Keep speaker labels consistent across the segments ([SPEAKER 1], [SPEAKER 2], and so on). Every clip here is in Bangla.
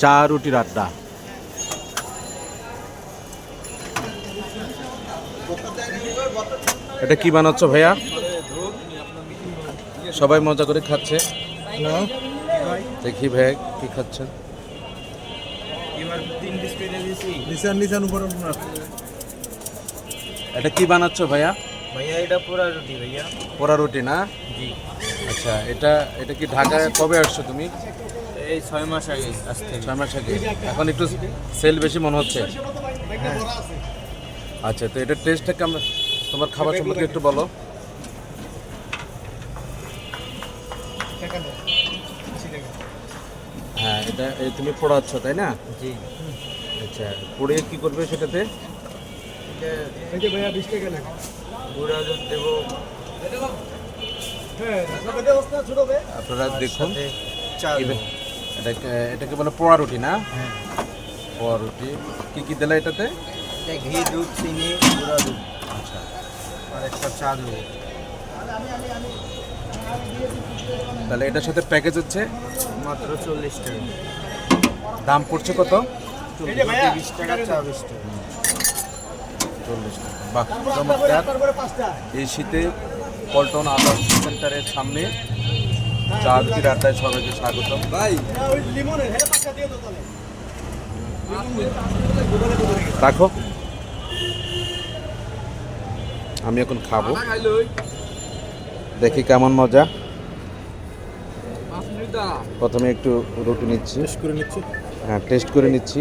[SPEAKER 1] চা রুটির আড্ডা। এটা কি বানাচ্ছ ভাইয়া? সবাই মজা করে খাচ্ছে। দেখি ভাইয়া কি খাচ্ছেন? এটা কি বানাচ্ছ ভাইয়া?
[SPEAKER 2] ভাইয়া এটা পুরা রুটি ভাইয়া।
[SPEAKER 1] পোড়া রুটি না?
[SPEAKER 2] জি।
[SPEAKER 1] আচ্ছা এটা এটা কি ঢাকায় কবে আসছো তুমি?
[SPEAKER 2] এই ছয় মাস আগে
[SPEAKER 1] ছয় মাস আগে। এখন একটু সেল বেশি মনে হচ্ছে। আচ্ছা তো এটার টেস্টটা কেমন? তোমার খাবার সম্পর্কে একটু বলো। হ্যাঁ এটা তুমি পোড়াচ্ছ তাই না?
[SPEAKER 2] জি।
[SPEAKER 1] আচ্ছা পোড়ে কি করবে সেটাতে? আপনারা দেখুন। এটাকে এটাকে বলে পোড়া রুটি না?
[SPEAKER 2] হ্যাঁ।
[SPEAKER 1] পোড়া রুটি। কি কি দিলে এটাতে?
[SPEAKER 2] এটা ঘি দুধ চিনি গুঁড়া দুধ।
[SPEAKER 1] আচ্ছা।
[SPEAKER 2] আর একটা চা দেবো।
[SPEAKER 1] তাহলে এটার সাথে প্যাকেজ হচ্ছে?
[SPEAKER 2] মাত্র চল্লিশ টাকা।
[SPEAKER 1] দাম পড়ছে কত?
[SPEAKER 2] বিশ টাকা
[SPEAKER 1] চল্লিশ টাকা। বাহ চমৎকার। এই শীতে পল্টন আদার সেন্টারের সামনে চা রুটির আড্ডায় সবাইকে স্বাগতম রাখো। আমি এখন খাব। দেখি কেমন মজা। প্রথমে একটু রুটি নিচ্ছি।
[SPEAKER 2] করে নিচ্ছি।
[SPEAKER 1] হ্যাঁ টেস্ট করে নিচ্ছি।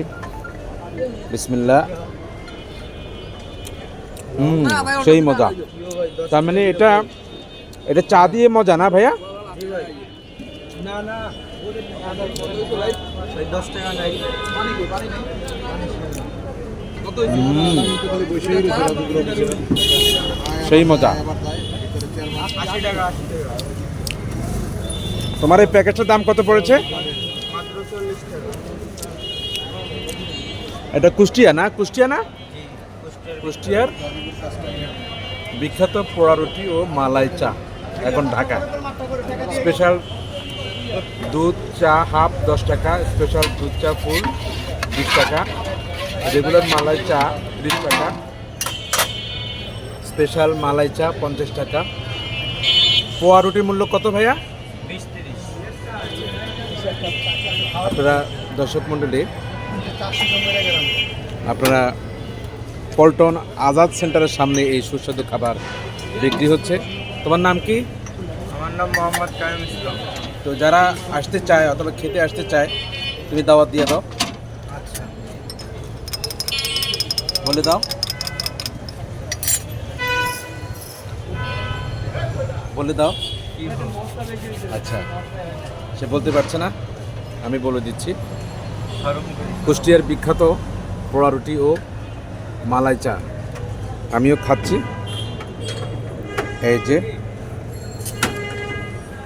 [SPEAKER 1] বিসমিল্লা হুম সেই মজা। তার মানে এটা এটা চা দিয়ে মজা না ভাইয়া?
[SPEAKER 2] না না দশ টাকা নাই
[SPEAKER 1] সেই মজা। তোমার এই প্যাকেটটার দাম কত পড়েছে? এটা কুষ্টিয়া না? কুষ্টিয়া না?
[SPEAKER 2] কুষ্টিয়ার
[SPEAKER 1] কুষ্টিয়ার বিখ্যাত পোড়া রুটি ও মালাই চা এখন ঢাকা স্পেশাল দুধ চা হাফ দশ টাকা স্পেশাল দুধ চা ফুল বিশ টাকা। রেগুলার মালাই চা ত্রিশ টাকা। স্পেশাল মালাই চা পঞ্চাশ টাকা। পোয়া রুটির মূল্য কত ভাইয়া? আপনারা দর্শক মণ্ডলী আপনারা পল্টন আজাদ সেন্টারের সামনে এই সুস্বাদু খাবার বিক্রি হচ্ছে। তোমার নাম কি?
[SPEAKER 2] আমার নাম মোহাম্মদ কায়েম ইসলাম।
[SPEAKER 1] তো যারা আসতে চায় অথবা খেতে আসতে চায় তুমি দাওয়াত দিয়ে দাও।
[SPEAKER 2] আচ্ছা।
[SPEAKER 1] বলে দাও। বলে দাও। আচ্ছা। সে বলতে পারছে না। আমি বলে দিচ্ছি। কুষ্টিয়ার বিখ্যাত পোড়া রুটি ও মালাই চা। আমিও খাচ্ছি। এই যে